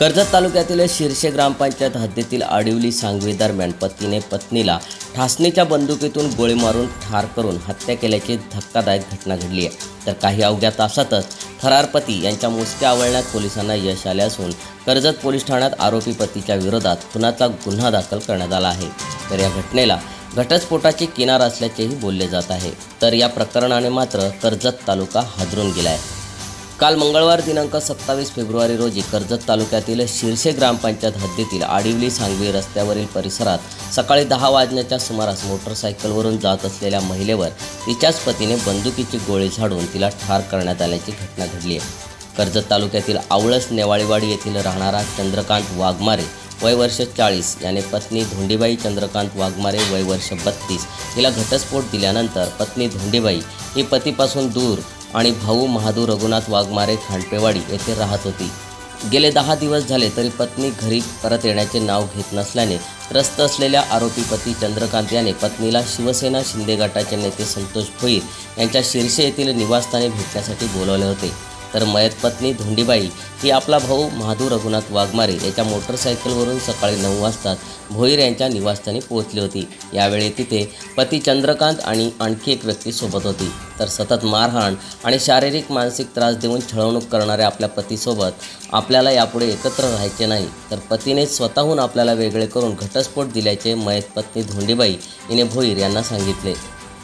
कर्जत तालुक्यातील शिरशे ग्रामपंचायत हद्दीतील आडिवली सांगवी दरम्यान पतीने पत्नीला ठासणीच्या बंदुकीतून गोळी मारून ठार करून हत्या केल्याची धक्कादायक घटना घडली आहे. तर काही अवघ्या तासातच फरार पती यांच्या मुसक्या आवळण्यात पोलिसांना यश आले असून कर्जत पोलीस ठाण्यात आरोपी पतीच्या विरोधात खुनाचा गुन्हा दाखल करण्यात आला आहे. तर या घटनेला घटस्फोटाची किनार असल्याचेही बोलले जात आहे. तर या प्रकरणाने मात्र कर्जत तालुका हादरून गेला आहे काल मंगळवार दिनांक सत्तावीस फेब्रुवारी रोजी कर्जत तालुक्यातील शिरसे ग्रामपंचायत हद्दीतील आडिवली सांगवी रस्त्यावरील परिसरात सकाळी दहा वाजण्याच्या सुमारास मोटरसायकलवरून जात असलेल्या महिलेवर तिच्याच पतीने बंदुकीची गोळी झाडून तिला ठार करण्यात आल्याची घटना घडली. आहे कर्जत तालुक्यातील आवळस नेवाळीवाडी येथील राहणारा चंद्रकांत वाघमारे वय वर्ष चाळीस याने पत्नी धोंडीबाई चंद्रकांत वाघमारे वय वर्ष बत्तीस हिला घटस्फोट दिल्यानंतर पत्नी धोंडीबाई ही पतीपासून दूर आणि भाऊ महादू रघुनाथ वाघमारे खांडपेवाडी येथे राहत होती. गेले दहा दिवस झाले तरी पत्नी घरी परत येण्याचे नाव घेत नसल्याने त्रस्त असलेल्या आरोपी पती चंद्रकांत याने पत्नीला शिवसेना शिंदे गटाचे नेते संतोष भोईर यांच्या शिरसे येथील निवासस्थानी भेटण्यासाठी बोलवले होते. तर मयत पत्नी धोंडीबाई ही आपला भाऊ महादू रघुनाथ वाघमारे याच्या मोटरसायकलवरून सकाळी नऊ वाजता भोईर यांच्या निवासस्थानी पोहोचली होती. यावेळी तिथे पती चंद्रकांत आणि आणखी एक व्यक्ती सोबत होती. तर सतत मारहाण आणि शारीरिक मानसिक त्रास देऊन छळवणूक करणाऱ्या आपल्या पतीसोबत आपल्याला यापुढे एकत्र राहायचे नाही. तर पतीने स्वतःहून आपल्याला वेगळे करून घटस्फोट दिल्याचे मयत पत्नी धोंडीबाई हिने भोईर यांना सांगितले.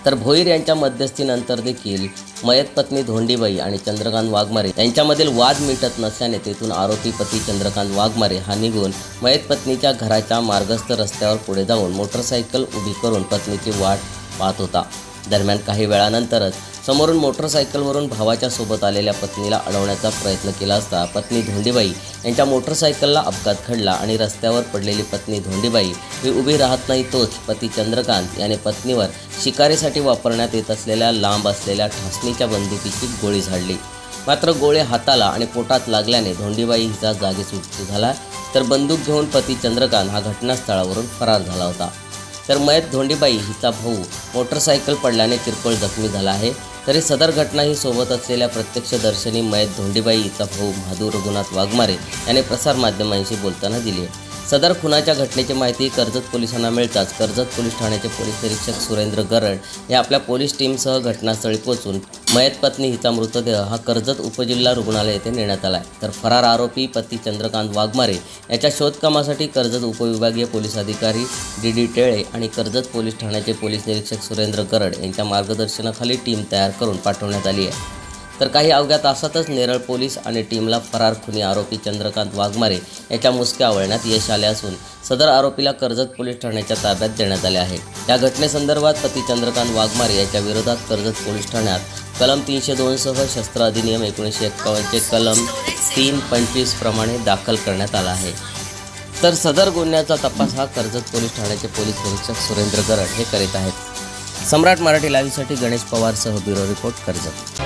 तर भोईर यांच्या मध्यस्थीनंतर देखील मयत पत्नी धोंडीबाई आणि चंद्रकांत वाघमारे यांच्यामधील वाद मिटत नसल्याने तेथून आरोपी पती चंद्रकांत वाघमारे हा निघून मयत पत्नीच्या घराच्या मार्गस्थ रस्त्यावर पुढे जाऊन मोटरसायकल उभी करून पत्नीची वाट पाहत होता. दरम्यान काही वेळानंतरच समोरून मोटरसायकलवरून भावाच्या सोबत आलेल्या पत्नीला अडवण्याचा प्रयत्न केला असता पत्नी धोंडीबाई यांच्या मोटरसायकलला अपघात घडला आणि रस्त्यावर पडलेली पत्नी धोंडीबाई ही उभी राहत नाही तोच पती चंद्रकांत याने पत्नीवर शिकारीसाठी वापरण्यात येत असलेल्या लांब असलेल्या ठासणीच्या बंदुकीची गोळी झाडली. मात्र गोळे हाताला आणि पोटात लागल्याने धोंडीबाई हिचा जागीच मृत्यू झाला तर बंदूक घेऊन पती चंद्रकांत हा घटनास्थळावरून फरार झाला होता. तर मयत धोंडीबाई हिचा भाऊ मोटरसायकल पडल्याने किरकोळ जखमी झाला आहे. तरी सदर घटना ही सोबत असलेल्या प्रत्यक्षदर्शनी मयत धोंडीबाई हिचा भाऊ महादू रघुनाथ वाघमारे याने प्रसारमाध्यमांशी बोलताना दिली आहे. सदर खुनाच्या घटनेची माहिती कर्जत पोलिसांना मिळताच कर्जत पोलीस ठाण्याचे पोलीस निरीक्षक सुरेंद्र गरड हे आपल्या पोलीस टीमसह घटनास्थळी पोहोचून मयत पत्नी हिचा मृतदेह हा कर्जत उपजिल्हा रुग्णालय येथे नेण्यात आला आहे तर फरार आरोपी पती चंद्रकांत वाघमारे याच्या शोधकामासाठी कर्जत उपविभागीय पोलीस अधिकारी डी डी टेळे आणि कर्जत पोलीस ठाण्याचे पोलीस निरीक्षक सुरेंद्र गरड यांच्या मार्गदर्शनाखाली टीम तयार करून पाठवण्यात आली आहे. तर काही अवघ्या तासातच नेरळ पोलीस आणि टीमला फरार खुनी आरोपी चंद्रकांत वाघमारे याच्या मुसक्या आवळण्यात यश आले असून सदर आरोपीला कर्जत पोलीस ठाण्याच्या ताब्यात देण्यात आले आहे. या घटनेसंदर्भात पती चंद्रकांत वाघमारे याच्या विरोधात कर्जत पोलीस ठाण्यात कलम तीनशे दोनसह शस्त्र अधिनियम एकोणीसशे एक्कावन्नचे कलम तीन पंचवीस प्रमाणे दाखल करण्यात आला आहे. तर सदर गुन्ह्याचा तपास हा कर्जत पोलीस ठाण्याचे पोलीस निरीक्षक सुरेंद्र गरड हे करीत आहेत. सम्राट मराठी लाईव्हसाठी गणेश पवारसह ब्युरो रिपोर्ट कर्जत.